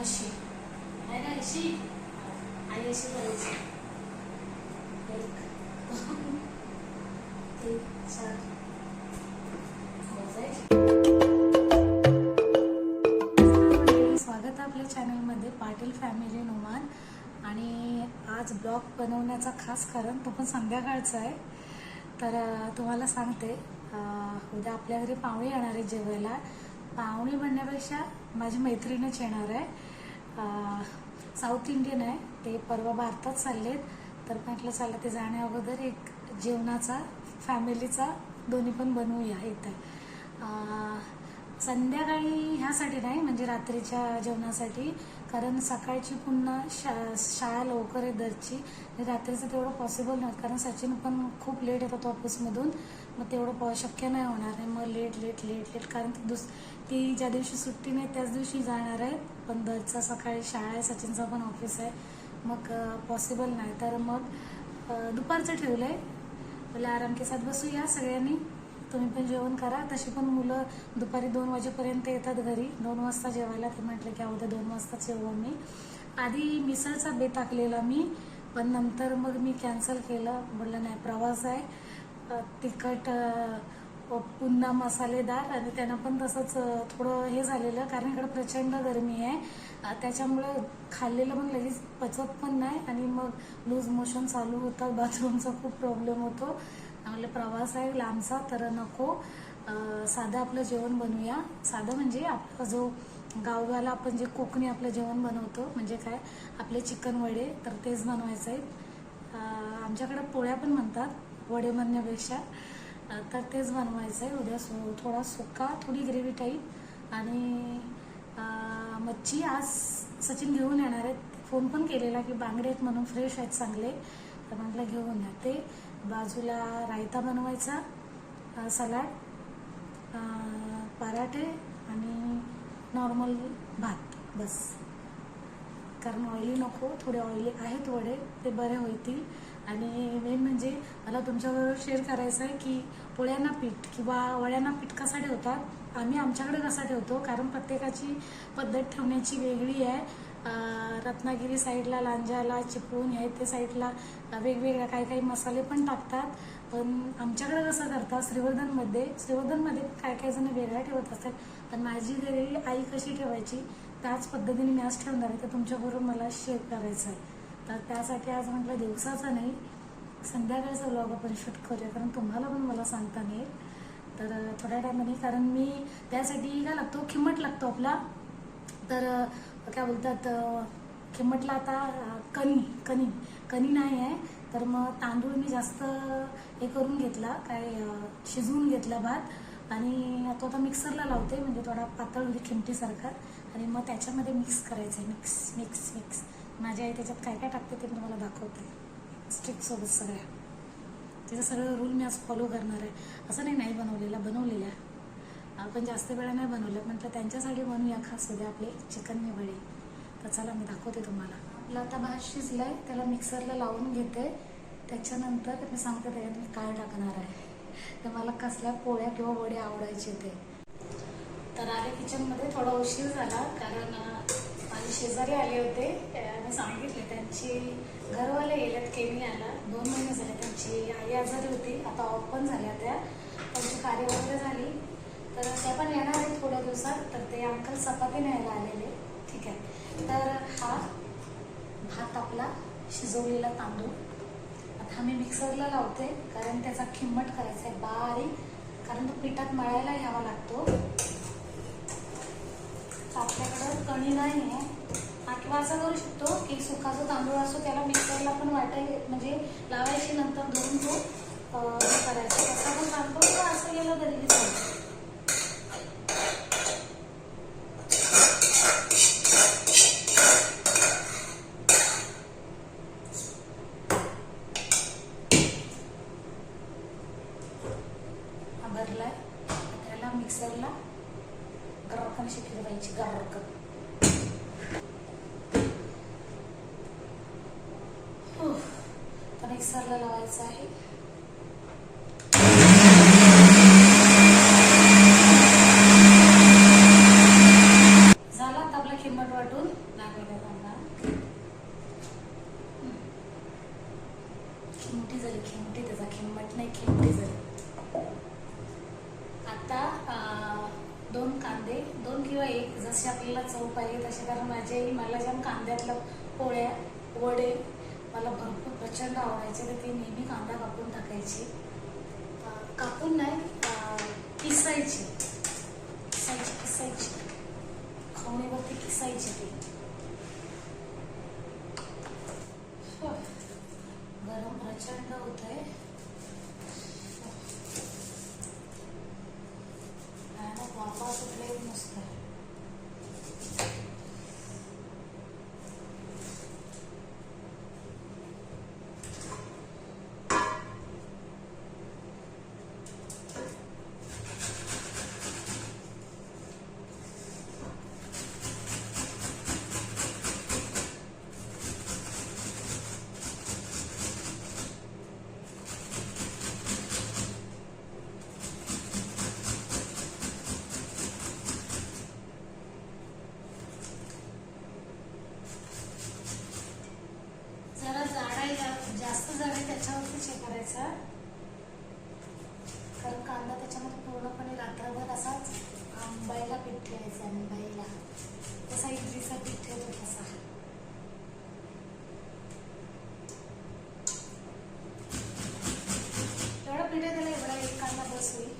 अशी आहे ना अशी आई अशी करायची एक दोन तीन चार स्वागत आपल्या चॅनलमध्ये पाटील फॅमिली नुमान आणि आज ब्लॉग बनवण्याचा खास कारण तो पण संध्याकाळचा आहे. तर तुम्हाला सांगते उद्या आपल्या घरी पाहुणे येणार आहे जेवायला. पाहुणे म्हणण्यापेक्षा माझी मैत्रिणीच येणार आहे. साऊथ इंडियन आहे. ते परवा भारतात चाललेत. तर म्हटलं चाललं ते जाण्या अगोदर एक जेवणाचा फॅमिलीचा दोन्ही पण बनवूया इथे. संध्याकाळी ह्यासाठी नाही म्हणजे रात्रीच्या जेवणासाठी. कारण सकाळची पुन्हा शा शाळा लवकर आहे दरची. रात्रीचं तेवढं पॉसिबल नाही कारण सचिन पण खूप लेट येतात ऑफिसमधून मग तेवढं पॉ शक्य नाही होणार आहे. मग लेट लेट लेट लेट कारण ती दुस ती ज्या दिवशी सुट्टी नाही त्याच दिवशी जाणार आहे. पण दरचा सकाळी शाळा आहे सचिनचा पण ऑफिस आहे. मग पॉसिबल नाही. तर मग दुपारचं ठेवलं आहे आराम के साथ बसूया सगळ्यांनी. तुम्ही पण जेवण करा. तशी पण मुलं दुपारी दोन वाजेपर्यंत येतात घरी. दोन वाजता जेवायला ते म्हटलं की उद्या दोन वाजताच येऊ आम्ही. आधी मिसळचा बेत टाकलेला मी पण नंतर मग मी कॅन्सल केलं. म्हटलं नाही प्रवास आहे. तिखट पुन्हा मसालेदार आणि त्यांना पण तसंच थोडं हे झालेलं कारण इकडं प्रचंड गरमी आहे. त्याच्यामुळं खाल्लेलं पण लगेच पचत पण नाही आणि मग लूज मोशन चालू होतात बाथरूमचा खूप प्रॉब्लेम होतो. म्हणलं प्रवास आहे लांबचा तर नको. साधं आपलं जेवण बनवूया. साधं म्हणजे आपला जो गावगाला आपण जे कोकणी आपलं जेवण बनवतो म्हणजे काय? आपले चिकन वडे तर तेच बनवायचं आहे आमच्याकडं आमच्याकडे पोळ्या पण म्हणतात वडे म्हणण्यापेक्षा. तर तेच बनवायचं आहे उद्या सु थोडा सुका थोडी ग्रेव्ही टाईप. आणि मच्छी आज सचिन घेऊन येणार आहेत. फोन पण केलेला की बांगडे आहेत म्हणून फ्रेश आहेत चांगले. तर म्हटलं घेऊन या. ते बाजूला रायता बनवायचा सलाड पराठे आणि नॉर्मल भात बस. कारण ऑइली नको थोडे ऑइली आहेत वडे ते बरे होतील. आणि मेन म्हणजे मला तुमच्याबरोबर शेअर करायचं आहे की पोळ्यांना पीठ किंवा वड्यांना पीठ कसा ठेवतात आम्ही आमच्याकडे कसा ठेवतो? कारण प्रत्येकाची पद्धत ठेवण्याची वेगळी आहे. रत्नागिरी साईडला लांजाला चिपळूण ह्या ते साईडला वेगवेगळ्या काही काही मसाले पण टाकतात. पण आमच्याकडे कसं करतात श्रीवर्धनमध्ये श्रीवर्धनमध्ये काय काही जण वेगळ्या ठेवत असतात. पण माझी घरी आई कशी ठेवायची त्याच पद्धतीने मी आज ठेवणार आहे. तर तुमच्याबरोबर मला शेअर करायचं आहे तर त्यासाठी आज म्हटलं दिवसाचा नाही संध्याकाळचा व्लॉग आपण शूट करूया. कारण तुम्हाला पण मला सांगता नाही तर थोड्या टायमाने कारण मी त्यासाठी काय लागतो खिमट लागतो आपला. तर काय बोलतात अं, म्हटलं आता कणी कणी कणी नाही आहे तर मग तांदूळ मी जास्त हे करून घेतला काय शिजवून घेतला भात आणि तो आता मिक्सरला लावते म्हणजे थोडा पातळ होईल खिमटीसारखा आणि मग त्याच्यामध्ये मिक्स करायचं आहे मिक्स मिक्स मिक्स माझी आई त्याच्यात काय काय टाकते ते मी तुम्हाला दाखवते. स्ट्रिकसोबत सगळ्या. त्याचं सगळं रूल मी आज फॉलो करणार आहे. असं नाही नाही बनवलेला बनवलेल्या आपण जास्त वेळा नाही बनवलं म्हटलं त्यांच्यासाठी बनवूया खास उद्या आपले चिकन निवळे तर चला मी दाखवते तुम्हाला. आपला आता भात शिजलाय त्याला मिक्सरला लावून घेते. त्याच्यानंतर मी सांगते त्याच्यात मी काय टाकणार आहे. तर मला कसल्या पोळ्या किंवा वडी आवडायचे ते. तर आले किचनमध्ये थोडा उशीर झाला कारण माझे शेजारी आले होते. मी सांगितले त्यांची घरवाले केवी आला दोन महिने झाले त्यांची आई आजारी होती. आता ऑफ पण झाल्या त्या. त्यांची कार्य वगैरे झाली. तर त्या पण येणार आहेत थोड्या दिवसात. तर ते अंकल चपाती न्यायला आलेले ठीक आहे. तर हा भात आपला शिजवलेला तांदूळ. आता मी मिक्सरला लावते कारण त्याचा किंमत करायचा आहे बारीक कारण तो पिठात मळायला घ्यावा लागतो. तर आपल्याकडं कणी नाही आहे. हा किंवा असं करू शकतो की सुका जो तांदूळ असतो त्याला मिक्सरला पण वाटाय म्हणजे लावायची नंतर धुवून तो करायचा. तसा पण चालतो असं गेलं तरी चालतं मिक्सरला लावायचं आहे. झाला आता आपला किंमत वाटून. लागलेला कांदा. झाली खिमटी त्याचा किंमत नाही खिमटी झाली. आता दोन कांदे दोन किंवा एक जसे आपल्याला चव पाहिजे तसे. कारण माझे मला ज्या कांद्यातलं पोळ्या वडे मला भरपूर प्रचंड आवडायचे तर ती नेहमी कांदा कापून टाकायची. कापून नाही अं, किसायची. किसायची किसायची. खवणीवरती किसायची ती. हो. गरम प्रचंड होत आहे वापा सुटले नुसतं आहे जाड आहे जा- जास्त जाड आहे त्याच्यावरती हे करायचा कारण कांदा त्याच्यामध्ये पूर्णपणे रात्रभर असाच आंबाईला पीठ ठेवायचा आंबाईला तसा इडलीचा पीठ ठेवतो तसा एवढा पीठ आहे त्याला एवढा एक कांदा बस होईल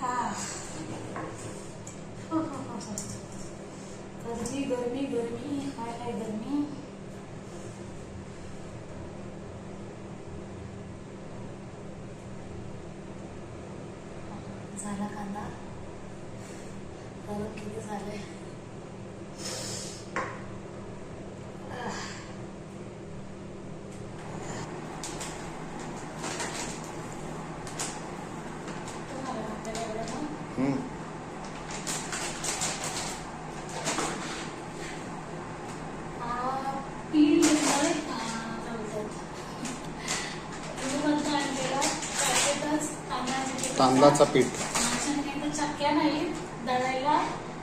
हा हो, हो, हो, हो. गरमी गरमी गरमी हाय हाय गरमी झाला कांदा गरम किती झालंय आह. तुम्हाला वाटतं एवढं ना? हम्म. पीठ घेतलंय काय बोलतात गहूवरचं आणलेलं पॅकेटच तांदळाचं पीठ. चक्क्या नाही दळायला.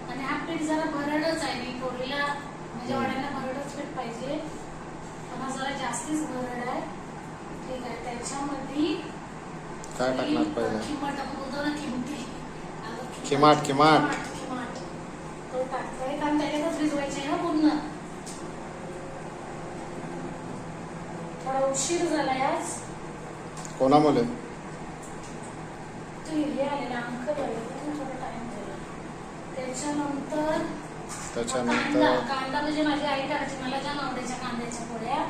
आणि हा पीठ जरा भरडच आहे. मी म्हणजे वड्याला भरडच पीठ पाहिजे. पण जरा जास्तीच भरड आहे. ठीक आहे त्याच्यामध्ये काय टाकणार पहिलं? किंमत. आपण किमाट, किमाट. किमाट. तो टाकतोय. कारण त्याच्यातच भिजवायचे आहे ना पूर्ण. थोडा उशीर झालाय आज. कोणामुळे? ते आलेलं अंक त्याच्यानंतर त्याच्यानंतर कांदा म्हणजे माझी आई टाकायची मला ज्या आवडायच्या कांद्याच्या पोळ्या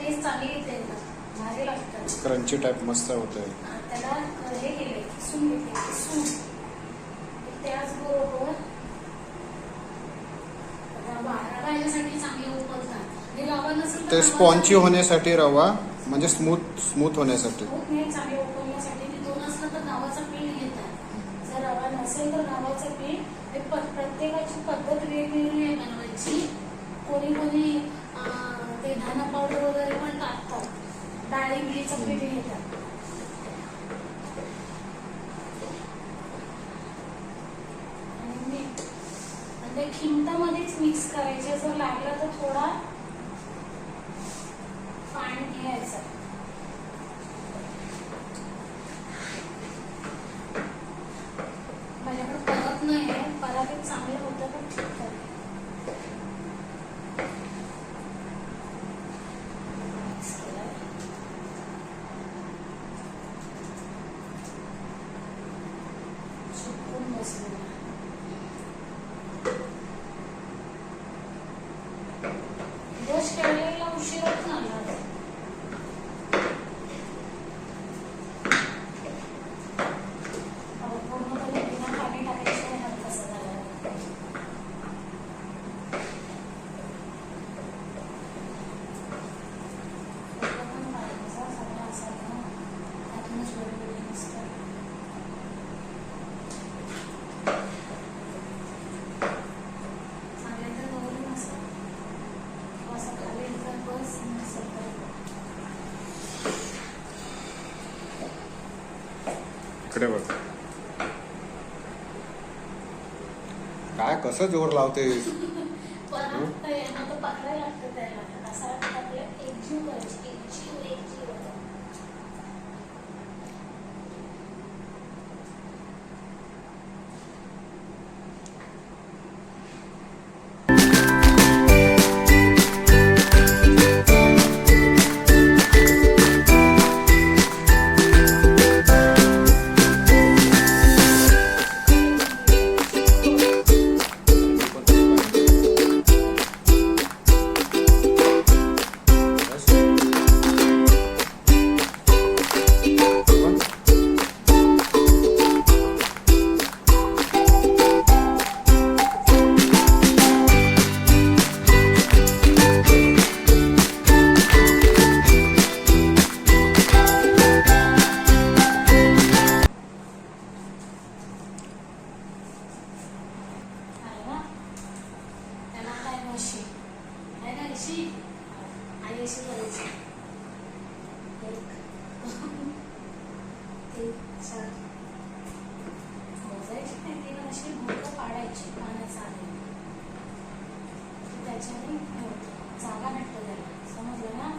टेस्ट चांगली येते भारी लागतात. क्रंची टाईप मस्त होते. त्याला हे केले किसून घेतले किसून. त्याचबरोबर चांगले रवा नसेल तर ते स्पॉन्ची होण्यासाठी रवा म्हणजे स्मूथ स्मूथ होण्यासाठी. प्रत्येकाची पद्धत वेगवेगळी आहे बनवायची. कोणी कोणी ते धना पावडर वगैरे पण टाकतात. डाळी पीठ घेतात. आणि मीठ. आणि ते खिमटामध्येच मिक्स करायचे. जर लागलं तर थोडा पाणी घ्यायचं माझ्याकडे परत नाही आहे परातीत चांगलं होतं पण ठीक आहे Mix केलंय. चिपकून बसलेलं आहे. दिवस केलेला उशिराच झाला आज. अहो, पूर्णपणे बिना पाणी टाकायचं नाही हात कसा झाला फोटो पण काढायचा, सगळं असं ना. त्यातूनच वेगवेगळे दिसतात. चांगल्या तर गौरी मस्त. किंवा असं खाली इथं बस इकडे बघ. काय कसं जोर लावतेस? अशी घोटं पाडायची पाण्याचा आले त्याच्याने हो, जागा नटलं जाईल समजलं ना?